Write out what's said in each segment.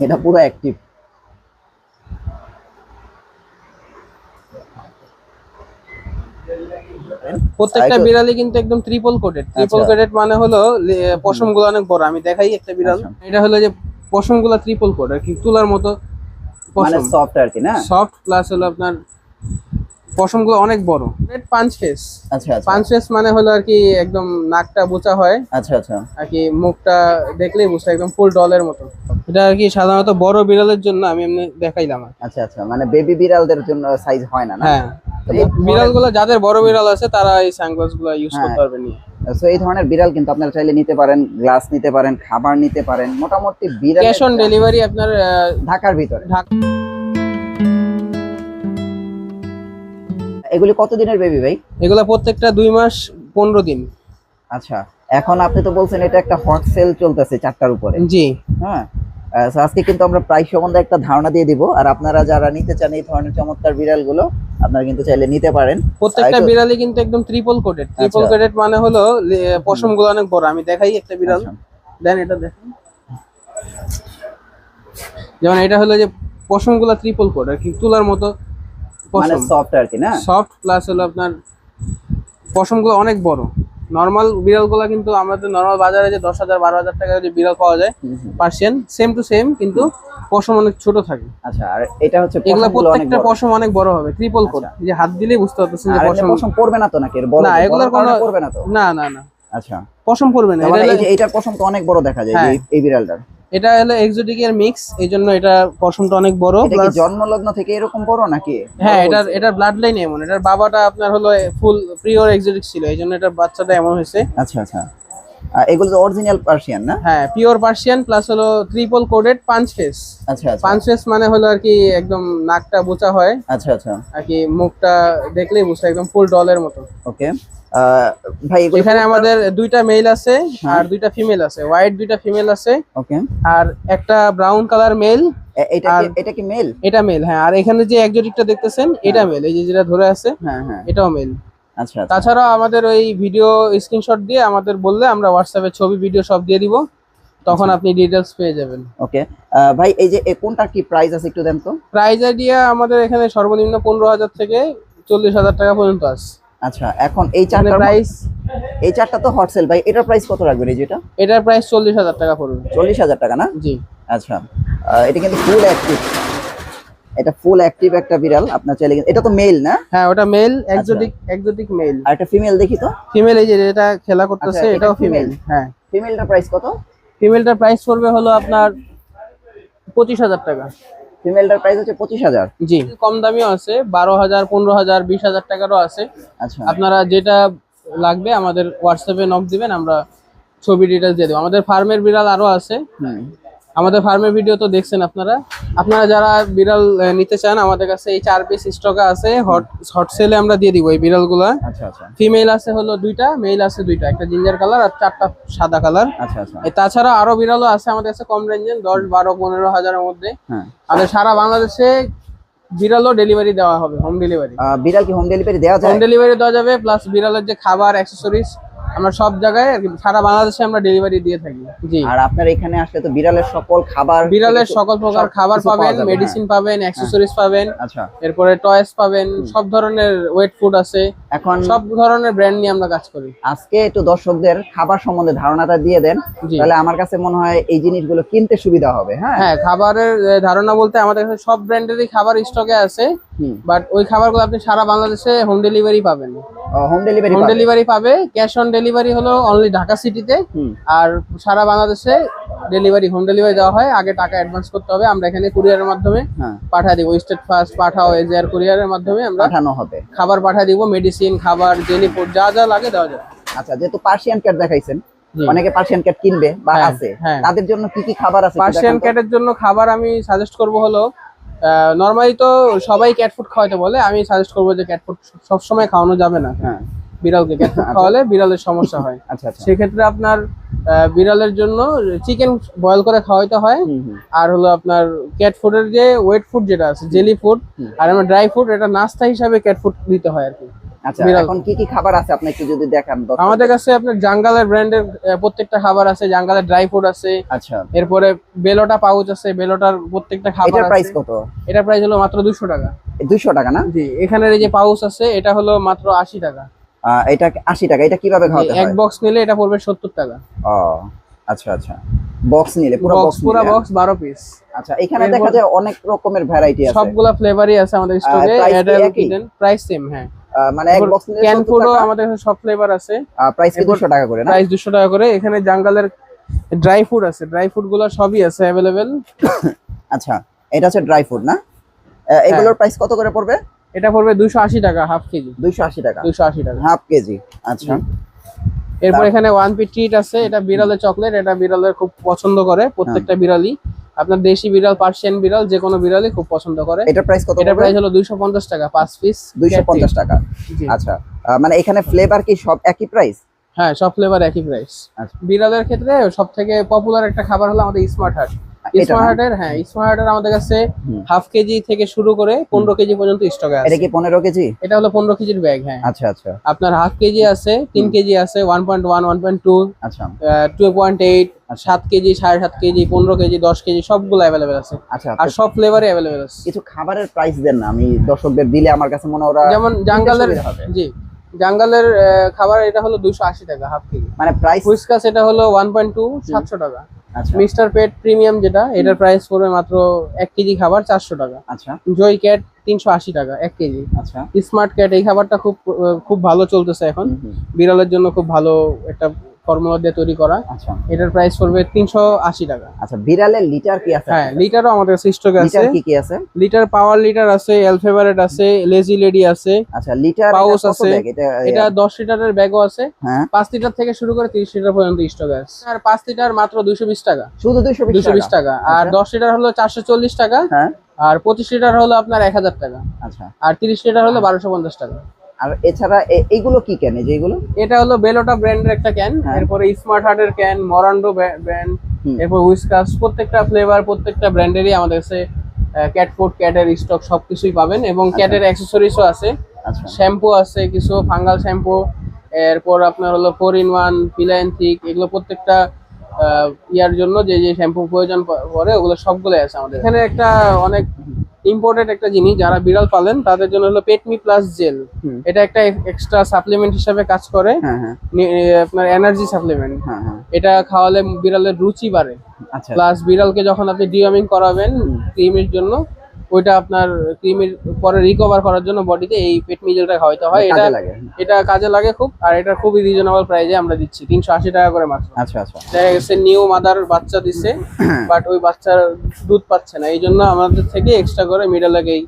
এটা পুরো অ্যাক্টিভ প্রত্যেকটা বিড়ালই কিন্তু একদম triple coated triple coded coated মানে হলো পশমগুলো অনেক বড়। আমি দেখাই একটা বিড়াল। আচ্ছা। এটা হলো যে পশমগুলা ট্রিপল কোট আর কি তুলার মতো মানে সফট আর কি না? সফট প্লাস হলো আপনার পশমগুলো অনেক বড়। পাঁচ ফেস আচ্ছা আচ্ছা। পাঁচ ফেস মানে হলো আর কি একদম নাকটা বোচা হয়। আচ্ছা আচ্ছা। আর কি মুখটা দেখলেই বুঝতে একদম ফুল ডলের মতো। এটা আর কি সাধারণত বড় বিড়ালের জন্য আমি এমনি দেখাইলাম আচ্ছা আচ্ছা। মানে বেবি বিড়ালদের জন্য সাইজ হয় না না? হ্যাঁ। এই বিড়ালগুলো যাদের বড় বিড়াল আছে তারা এই সানগ্লাসগুলো ইউজ হ্যাঁ। করতে পারবে সো এই ধরনের বিড়াল কিন্তু আপনারা চাইলে নিতে পারেন গ্লাস নিতে পারেন খাবার নিতে পারেন মোটামুটি বিড়াল ক্যাশ অন ডেলিভারি আপনার ঢাকার ভিতরে। ঢাকা এগুলি কত দিনের বেবি ভাই? এগুলো প্রত্যেকটা দুই মাস পনেরো দিন। আচ্ছা এখন আপনি তো বলছেন এটা একটা হট সেল চলতেছে চারটার উপরে। জি। হ্যাঁ আজকে কিন্তু আমরা প্রাইস সম্বন্ধে একটা ধারণা দিয়ে দিব আর আপনারা যারা নিতে চান এই ধরনের চমৎকার বিড়ালগুলো আপনারা কিন্তু চাইলে নিতে পারেন। প্রত্যেকটা বিড়ালই কিন্তু একদম ট্রিপল কোটেড ট্রিপল। কোটেড মানে হলো পশমগুলো অনেক বড়। আমি দেখাই একটা বিড়াল। আচ্ছা। দেন এটা দেখেন। যেমন এটা হলো যে পশমগুলো ট্রিপল কোট আর কি তুলার মতো। মানে পশম। সফট আর কি না? সফট প্লাস হলো আপনার পশমগুলো অনেক বড়। নর্মাল বিড়ালগুলা কিন্তু আমাদের নর্মাল বাজারে যে দশ হাজার বারো হাজার টাকার যে বিড়াল পাওয়া যায়। পার্সিয়ান সেম টু সেম কিন্তু পশম অনেক ছোট থাকে। আচ্ছা আর এটা হচ্ছে এগুলা প্রত্যেকটা পশম অনেক বড় হবে ট্রিপল কোট আচ্ছা। যে হাত দিলেই বুঝতে পারতেছেন যে পশম পশম পড়বে না তো নাকি? এর বড় না, এগুলার কোনো- পড়বে না তো? না না না। আচ্ছা। পশম পড়বে না এটা মানে এই হলো- এইটার পশম তো অনেক বড় দেখা যায় হ্যাঁ। এই- এই বিড়ালটার। এটা হলো এক্সোটিক এর মিক্স এই জন্য এটা পশমটা অনেক বড় প্লাস জন্মলগ্ন থেকে এরকম বড় নাকি? হ্যাঁ এটা এটার? এটার ব্লাড লাইন এমন এটার বাবাটা আপনার হলো ফুল প্রিওর এক্সোটিক ছিল এই জন্য এটার বাচ্চাটা এমন হয়েছে। আচ্ছা আচ্ছা। এগুলো তো অরিজিনাল পার্সিয়ান না? হ্যাঁ পিওর পার্সিয়ান প্লাস হলো ট্রিপল কোডেড পাঁচ ফেস আচ্ছা আচ্ছা। পাঁচ ফেস মানে হলো আর কি একদম নাকটা বোচা হয়। আচ্ছা আচ্ছা। আর কি মুখটা দেখলেই বুঝতে একদম ফুল ডলের মতো। ওকে। ভাই এখানে আমাদের দুইটা মেল আছে আর দুইটা ফিমেল আছে। হোয়াইট দুইটা ফিমেল আছে। ওকে। আর একটা ব্রাউন কালার মেল এটা কি এটা কি মেল এটা মেল হ্যাঁ। আর এখানে যে একজোটিকটা দেখতেছেন এটা মেল এই যে যেটা ধরে আছে হ্যাঁ হ্যাঁ। এটাও মেল আচ্ছা আচ্ছা। তাছাড়া আমাদের ওই ভিডিও স্ক্রিনশট দিয়ে আমাদের বললে আমরা হোয়াটসঅ্যাপে ছবি ভিডিও সব দিয়ে দিব। তখন আপনি ডিটেলস পেয়ে যাবেন। ওকে ভাই এই যে কোনটা কি প্রাইস আছে একটু দেন তো? প্রাইস আইডিয়া আমাদের এখানে সর্বনিম্ন পনেরো হাজার থেকে চল্লিশ হাজার টাকা পর্যন্ত আছে। আচ্ছা এখন এই চারটা প্রাইস এই চারটা তো হট সেল ভাই। এটার প্রাইস কত রাখবেন এই যেটা এটার প্রাইস চল্লিশ হাজার টাকা পড়বে। চল্লিশ হাজার টাকা না? জি। আচ্ছা। এটা কিন্তু ফুল অ্যাক্টিভ এটা ফুল অ্যাক্টিভ একটা বিড়াল আপনার চাইলে এটা তো মেল না? হ্যাঁ ওটা মেল এক্সোটিক এক্সোটিক মেল আর একটা ফিমেল দেখি তো। ফিমেল এই যে যেটা খেলা করতেছে আচ্ছা, এটাও ফিমেল হ্যাঁ। ফিমেলটার প্রাইস কত? ফিমেলটার প্রাইস পড়বে হলো আপনার পঁচিশ হাজার টাকা। ফিমেলটার প্রাইস হচ্ছে পঁচিশ হাজার। জি। কম দামিও আছে বারো হাজার পনেরো হাজার বিশ হাজার টাকারও আছে। আচ্ছা। আপনারা যেটা লাগবে আমাদের হোয়াটসঅ্যাপে নক দিবেন আমরা ছবি ডিটেলস দিয়ে দেবো। আমাদের ফার্মের বিড়াল আরও আছে। হুম। আমাদের ফার্মের ভিডিও তো দেখছেন আপনারা। আপনারা যারা বিড়াল নিতে চান আমাদের কাছে এই চার পিস স্টক আছে। হট হট সেলে আমরা দিয়ে দিব এই বিড়ালগুলা। আচ্ছা আচ্ছা। ফিমেল আছে হলো দুইটা মেল আছে দুইটা। একটা জিঞ্জার কালার আর চারটা সাদা কালার আচ্ছা আচ্ছা। তাছাড়া আরও বিড়ালও আছে আমাদের কাছে কম রেঞ্জের দশ বারো পনেরো হাজারের মধ্যে। হ্যাঁ। আমাদের সারা বাংলাদেশে বিড়ালও ডেলিভারি দেওয়া হবে হোম ডেলিভারি বিড়াল কি হোম ডেলিভারি দেওয়া যায়? হোম ডেলিভারি দেওয়া যাবে প্লাস বিড়ালের যে খাবার অ্যাক্সেসরিজ আমরা সব জায়গায় আর কি সারা বাংলাদেশে আমরা ডেলিভারি দিয়ে থাকি। জি। আর আপনার এখানে আসলে তো বিড়ালের সকল খাবার বিড়ালের সকল প্রকার খাবার পাবেন মেডিসিন পাবেন অ্যাক্সেসরিজ পাবেন হ্যাঁ। আচ্ছা। এরপরে টয়েস পাবেন সব ধরনের ওয়েট ফুড আছে। এখন সব ধরনের ব্র্যান্ড নিয়ে আমরা কাজ করি। আজকে একটু দর্শকদের খাবার সম্বন্ধে ধারণাটা দিয়ে দেন তাহলে আমার কাছে মনে হয় এই জিনিসগুলো কিনতে সুবিধা হবে হ্যাঁ? হ্যাঁ খাবারের ধারণা বলতে আমাদের কাছে সব ব্র্যান্ডেরই খাবার স্টকে আছে বাট ওই খাবারগুলো আপনি সারা বাংলাদেশে হোম ডেলিভারি পাবেন। হোম ডেলিভারি হোম ডেলিভারি পাবে ক্যাশ অন ডেলিভারি হলো অনলি ঢাকা সিটিতে আর সারা বাংলাদেশে ডেলিভারি হোম ডেলিভারি দেওয়া হয়। আগে টাকা অ্যাডভান্স করতে হবে। আমরা এখানে কুরিয়ারের মাধ্যমে হ্যাঁ। পাঠা দিব। স্টেট ফার্স্ট পাঠাও এজিআর কুরিয়ারের মাধ্যমে আমরা পাঠানো হবে। খাবার পাঠা দিব মেডিসিন খাবার জেলি ফুড যা যা লাগে দেওয়া যায় আচ্ছা যেহেতু পার্সিয়ান ক্যাট দেখাইছেন অনেকে পার্সিয়ান ক্যাট কিনবে বা হ্যাঁ, আছে। হ্যাঁ। তাদের জন্য কি কি খাবার আছে পার্সিয়ান। ক্যাটের জন্য খাবার আমি সাজেস্ট করব হলো নর্মালি তো সবাই ক্যাট ফুড খাওয়াতে বলে। আমি সাজেস্ট করব যে ক্যাট ফুড সবসময় খাওয়ানো যাবে না। হ্যাঁ। বিড়ালকে খাওয়ালে বিড়ালের সমস্যা হয়। আচ্ছা আচ্ছা। সেক্ষেত্রে আপনার বিড়ালের জন্য চিকেন বয়েল করে খাওয়াইতে হয়। আর হলো আপনার ক্যাট ফুডের যে ওয়েট ফুড যেটা আছে জেলি ফুড আর আমার ড্রাই ফুড এটা নাস্তা হিসাবে ক্যাট ফুড দিতে হয় আর কি। আচ্ছা বিড়াল। এখন কি কি খাবার আছে? আপনি যদি দেখান দর্শক- আমাদের কাছে আপনার জাঙ্গালের ব্র্যান্ডের প্রত্যেকটা খাবার আছে জাঙ্গালের ড্রাই ফুড আছে। আচ্ছা। এরপরে বেলোটা পাউচ আছে বেলোটার প্রত্যেকটা খাবার প্রাইস কত? এটার প্রাইস হলো মাত্র দুশো টাকা। দুইশো টাকা না? জি এখানের এই যে পাউচ আছে এটা হলো মাত্র আশি টাকা। এটা আশি টাকা। এটা কীভাবে খাওয়াতে হয়? এক বক্স নিলে এটা পড়বে সত্তর টাকা। ও আচ্ছা আচ্ছা। বক্স নিলে পুরো বক্স পুরো বক্স বারো পিস আচ্ছা এখানে দেখা যায় অনেক রকমের ভ্যারাইটি আছে। সবগুলা ফ্লেভারই আছে আমাদের স্টকে কি কিটেন প্রাইস সেম হ্যাঁ। মানে এক বক্স নিলে ক্যান 70 ফুডও টাকা। আমাদের সব ফ্লেভার আছে। প্রাইস কি 200 টাকা করে না? প্রাইস দুশো টাকা করে। এখানে জাঙ্গালের ড্রাই ফুড আছে। ড্রাই ফুডগুলো সবই আছে অ্যাভেলেবেল আচ্ছা এটা হচ্ছে ড্রাই ফ্রুট না? এগুলোর প্রাইস কত করে পড়বে? এটা পড়বে দুশো আশি টাকা হাফ কেজি। 280 টাকা। দুশো আশি টাকা। হাফ কেজি আচ্ছা। এরপর এখানে ওয়ান পি ট্রিট আছে এটা বিড়ালের চকলেট এটা বিড়ালের খুব পছন্দ করে প্রত্যেকটা হ্যাঁ। বিড়ালই। আপনার দেশি বিড়াল পার্সিয়ান বিড়াল যে কোনো বিড়ালই খুব পছন্দ করে। এটা প্রাইস কত এটা প্রাইস হলো দুইশো পঞ্চাশ টাকা পাঁচ পিস 250 টাকা। আচ্ছা। মানে এখানে ফ্লেভার কি সব একই প্রাইস হ্যাঁ সব ফ্লেভার একই প্রাইস আচ্ছা। বিড়ালের ক্ষেত্রে সব থেকে পপুলার একটা খাবার হলো আমাদের স্মার্ট হার্ট এটা স্মার্ট না? হ্যাঁ হার্টের আমাদের কাছে হাফ কেজি থেকে শুরু করে পনেরো কেজি পর্যন্ত স্টকে এটা আছে কি 15 কেজি? এটা হলো পনেরো কেজির ব্যাগ হ্যাঁ। আচ্ছা আচ্ছা। আপনার হাফ কেজি আছে তিন কেজি আছে one point one one point two আচ্ছা। Two point eight. সাত কেজি সাড়ে সাত কেজি পনেরো কেজি দশ কেজি সবগুলো অ্যাভেলেবেল আছে। আচ্ছা আর সব অ্যাভেলেবেল আছে। কিছু খাবারের প্রাইস দেন না আমি দর্শকদের দিলে আমার কাছে মনে হয় ওরা যেমন জাঙ্গালের জি জাঙ্গালের খাবার এটা হলো দুশো আশি টাকা হাফ কেজি। মানে প্রাইস এটা হলো ওয়ান পয়েন্ট টু সাতশো টাকা। মিস্টার পেট প্রিমিয়াম যেটা এটার প্রাইস পড়বে মাত্র এক কেজি খাবার চারশো টাকা। আচ্ছা। জয় ক্যাট তিনশো আশি টাকা এক কেজি। আচ্ছা। স্মার্ট ক্যাট এই খাবারটা খুব খুব ভালো চলতেছে এখন। বিড়ালের জন্য খুব ভালো একটা ফর্মুলা দিয়ে তৈরি করা। আচ্ছা। এটার প্রাইস পড়বে তিনশো আশি টাকা। আচ্ছা বিড়ালের লিটার কি আছে? হ্যাঁ লিটারও আমাদের স্টকে আছে। লিটার কি কি আছে? লিটার পাওয়ার লিটার আছে এল ফেভারেট আছে লেজি লেডি আছে। আচ্ছা লিটার কত আছে। এটা এটা দশ লিটারের ব্যাগও আছে। হ্যাঁ। পাঁচ লিটার থেকে শুরু করে তিরিশ লিটার পর্যন্ত স্টক আছে। আর পাঁচ লিটার মাত্র দুশো বিশ টাকা। শুধু 220 দুশো বিশ টাকা। আর আচ্ছা। দশ লিটার হলো চারশো চল্লিশ টাকা। হ্যাঁ। আর পঁচিশ লিটার হলো আপনার এক হাজার টাকা। আচ্ছা। আর তিরিশ লিটার হলো বারোশো পঞ্চাশ টাকা। আর এছাড়া এইগুলো কি কেন যে এগুলো? এটা হলো বেলোটা ব্র্যান্ডের একটা ক্যান। এরপরে স্মার্ট হার্টের ক্যান মরান্ডো ব্র্যান্ড এরপর উইসকাস প্রত্যেকটা ফ্লেভার প্রত্যেকটা ব্র্যান্ডেরই আমাদের কাছে ক্যাট ফুড ক্যাটের স্টক সবকিছুই পাবেন এবং ক্যাটের অ্যাক্সেসরিজও আছে। আচ্ছা। শ্যাম্পু আছে কিছু ফাঙ্গাল শ্যাম্পু এরপর আপনার হলো ফোর ইন ওয়ান পিলায়েন্থিক এগুলো প্রত্যেকটা ইয়ার জন্য যে যে শ্যাম্পু প্রয়োজন পড়ে ওগুলো সবগুলো আছে আমাদের। এখানে একটা অনেক ইম্পর্টেন্ট একটা জিনিস যারা বিড়াল পালেন তাদের জন্য হলো পেটমি প্লাস জেল এটা একটা এক্সট্রা সাপ্লিমেন্ট হিসাবে কাজ করে। হ্যাঁ হ্যাঁ। আপনার এনার্জি সাপ্লিমেন্ট হ্যাঁ হ্যাঁ। এটা খাওয়ালে বিড়ালের রুচি বাড়ে। আচ্ছা। প্লাস বিড়ালকে যখন আপনি ডিওয়ার্মিং করাবেন ক্রিমের জন্য ওইটা আপনার ক্রিমের পরে রিকভার করার জন্য বডিতে এই পেট মিজেলটা হয়তো হয়। এটা লাগে এটা কাজে লাগে খুব আর এটা খুবই রিজনেবল প্রাইসে আমরা দিচ্ছি তিনশো আশি টাকা করে মাত্র। আচ্ছা আচ্ছা। দেখা গেছে নিউ মাদার বাচ্চা দিচ্ছে বাট ওই বাচ্চার দুধ পাচ্ছে না এই জন্য আমাদের থেকে এক্সট্রা করে মিডল আচ্ছা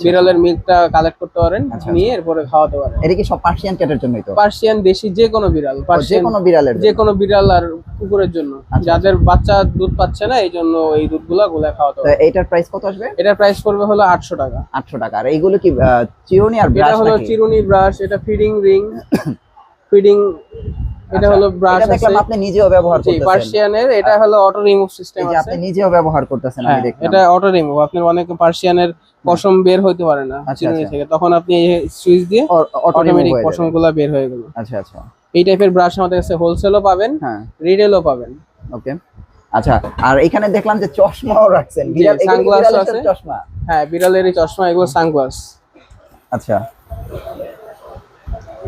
বিড়ালের মিল্কটা কালেক্ট করতে পারেন আচ্ছা, নিয়ে এরপরে খাওয়াতে পারেন এটা কি সব পার্সিয়ান ক্যাটের জন্যই তো? পার্সিয়ান দেশি যে কোনো বিড়াল যে কোনো বিড়ালের যে কোনো বিড়াল আর কুকুরের জন্য। আচ্ছা। যাদের বাচ্চা দুধ পাচ্ছে না এই জন্য এই দুধগুলা গুলা খাওয়াতে হবে এইটার প্রাইস কত আসবে? এটার প্রাইস পড়বে হলো আটশো টাকা। আটশো টাকা। আর এইগুলো কি চিরুনি আর এটা ব্রাশ হলো চিরুনি ব্রাশ এটা ফিডিং রিং ফিডিং এটা আচ্ছা, হলো ব্রাশ এটা দেখলাম আপনি নিজেও ব্যবহার করতেছেন। পার্সিয়ানের এটা হলো অটো রিমুভ সিস্টেম আছে। আপনি নিজেও ব্যবহার করতেছেন আমি হ্যাঁ দেখলাম। এটা অটো রিমুভ আপনার অনেক পার্সিয়ানের পশম বের হইতে পারে না আচ্ছা, চিরুনি আচ্ছা। থেকে। তখন আপনি সুইচ দিয়ে অটোমেটিক পশমগুলো বের হয়ে গেল। আচ্ছা আচ্ছা। এই টাইপের ব্রাশ আমাদের কাছে হোলসেলও পাবেন হ্যাঁ। রিটেলও পাবেন। ওকে। আচ্ছা আর এখানে দেখলাম যে চশমাও রাখছেন। বিড়াল আছে। চশমা? হ্যাঁ বিড়ালের চশমা এগুলো সানগ্লাস আচ্ছা।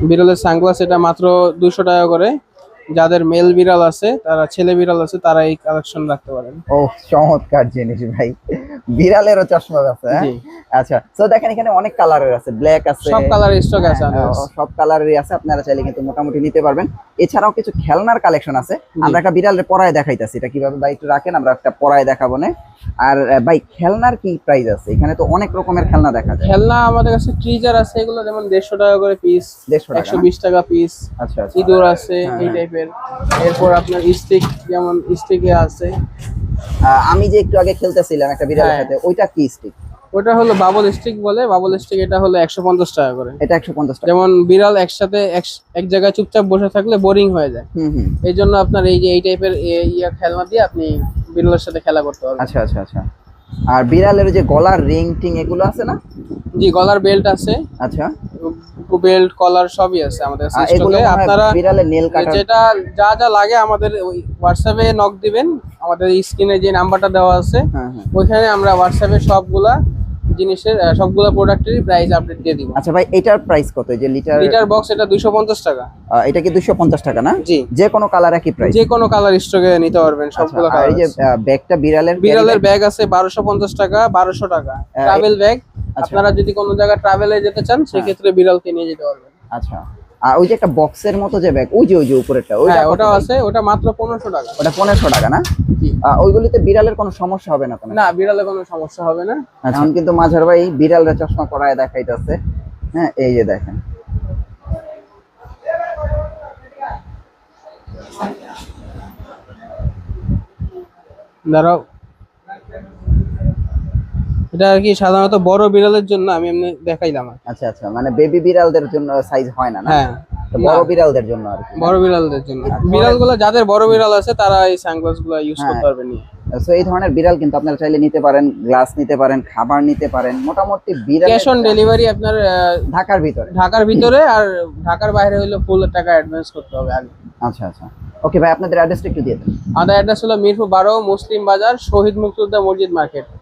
বিড়ালের সানগ্লাস এটা মাত্র দুশো টাকা করে। যাদের মেল বিড়াল আছে তারা ছেলে বিড়াল আছে তারা এই কালেকশন রাখতে পারেন। ও চমৎকার জিনিস ভাই। বিড়ালেরও চশমা আছে হ্যাঁ? আচ্ছা তো দেখেন এখানে অনেক কালারের আছে ব্ল্যাক আছে। সব কালারের স্টক আছে হ্যাঁ। সব কালারেরই আছে আপনারা চাইলে কিন্তু মোটামুটি নিতে পারবেন। এছাড়াও কিছু খেলনার কালেকশন আছে। আমরা একটা বিড়ালের পড়ায় দেখাইতেছি এটা কীভাবে ভাই একটু রাখেন আমরা একটা পড়ায় দেখাবো না। আর ভাই খেলনার কি প্রাইস আছে? এখানে তো অনেক রকমের খেলনা দেখা যায়। খেলনা আমাদের কাছে ট্রিজার আছে এগুলো যেমন দেড়শো টাকা করে পিস দেড়শো টাকা একশো না? বিশ টাকা পিস আচ্ছা আচ্ছা। ইঁদুর আছে হ্যাঁ, এই হ্যাঁ। টাইপের এরপর আপনার স্টিক যেমন স্টিকে আছে। আমি যে একটু আগে খেলতেছিলাম একটা বিড়ালের হ্যাঁ। সাথে ওইটা কি স্টিক ওটা হলো বাবল স্টিক বলে বাবল স্টিক এটা হলো একশো পঞ্চাশ টাকা করে। এটা একশো পঞ্চাশ টাকা। যেমন বিড়াল একসাথে এক- জায়গায় চুপচাপ বসে থাকলে বোরিং হয়ে যায়। হুম হুম। এই জন্য আপনার এই যে এই টাইপের ইয়া খেলনা দিয়ে আপনি বিড়ালের সাথে খেলা করতে পারবেন। আচ্ছা আচ্ছা আচ্ছা। আর বিড়ালের যে গলার রিং টিং এগুলো আছে না? জি গলার বেল্ট আছে। আচ্ছা। বেল্ট কলার সবই আছে আমাদের কাছে এগুলো আপনারা বিড়ালের নেল কাটার যেটা যা যা লাগে আমাদের ওই হোয়াটসঅ্যাপে নক দিবেন। আমাদের স্ক্রিনে যে নাম্বারটা দেওয়া আছে হ্যাঁ হ্যাঁ। ওইখানে আমরা হোয়াটসঅ্যাপে সবগুলা জিনিসের সবগুলো প্রোডাক্টেরই প্রাইস আপডেট দিয়ে দিব। আচ্ছা ভাই এটার প্রাইস কত? এই যে লিটার লিটার বক্স এটা দুইশো পঞ্চাশ টাকা। এটা কি দুশো পঞ্চাশ টাকা না? জি। যে কোনো কালার একই প্রাইস যে কোনো কালার স্টকে নিতে পারবেন সবগুলো কালার এই যে ব্যাগটা বিড়ালের বিড়ালের ব্যাগ আছে বারোশো পঞ্চাশ টাকা 1200 টাকা। ট্রাভেল ব্যাগ আচ্ছা। আপনারা যদি কোনো জায়গায় ট্রাভেলে যেতে চান সেক্ষেত্রে বিড়ালকে নিয়ে যেতে পারবেন। আচ্ছা। আর ওই যে একটা বক্সের মতো যে ব্যাগ ওই যে ওই যে উপরেরটা ওইটা হ্যাঁ কত আছে ওটা মাত্র পনেরোশো টাকা। ওটা পনেরোশো টাকা না। ওইগুলিতে বিড়ালের কোনো সমস্যা হবে না না বিড়ালের কোনো সমস্যা হবে না। এখন কিন্তু মাঝার ভাই বিড়ালের চশমা পরায় দেখাইতেছে। হ্যাঁ এই যে দেখেন। দাঁড়াও। এটা আর কি সাধারণত বড় বিড়ালের জন্য আমি এমনি দেখাইলাম আচ্ছা আচ্ছা মানে বেবি বিড়ালদের জন্য সাইজ হয় না না? হ্যাঁ। তো বড় বিড়ালদের জন্য আর বড় বিড়ালদের জন্য। গুলো যাদের বড় বিড়াল আছে তারা এই ইউজ হ্যাঁ। করতে সো এই ধরনের বিড়াল কিন্তু আপনারা চাইলে নিতে পারেন গ্লাস নিতে পারেন খাবার নিতে পারেন। মোটামুটি বিড়াল ক্যাশ অন ডেলিভারি আপনার ঢাকার ভিতরে। ঢাকার ভিতরে আর ঢাকার বাইরে হলে ফুল টাকা অ্যাডভান্স করতে হবে আগে। আচ্ছা আচ্ছা। ওকে ভাই আপনাদের অ্যাড্রেসটা একটু দিয়ে দেন। আমাদের অ্যাড্রেস হলো মিরপুর বারো মুসলিম বাজার শহীদ মুক্তিযোদ্ধা মসজিদ মার্কেট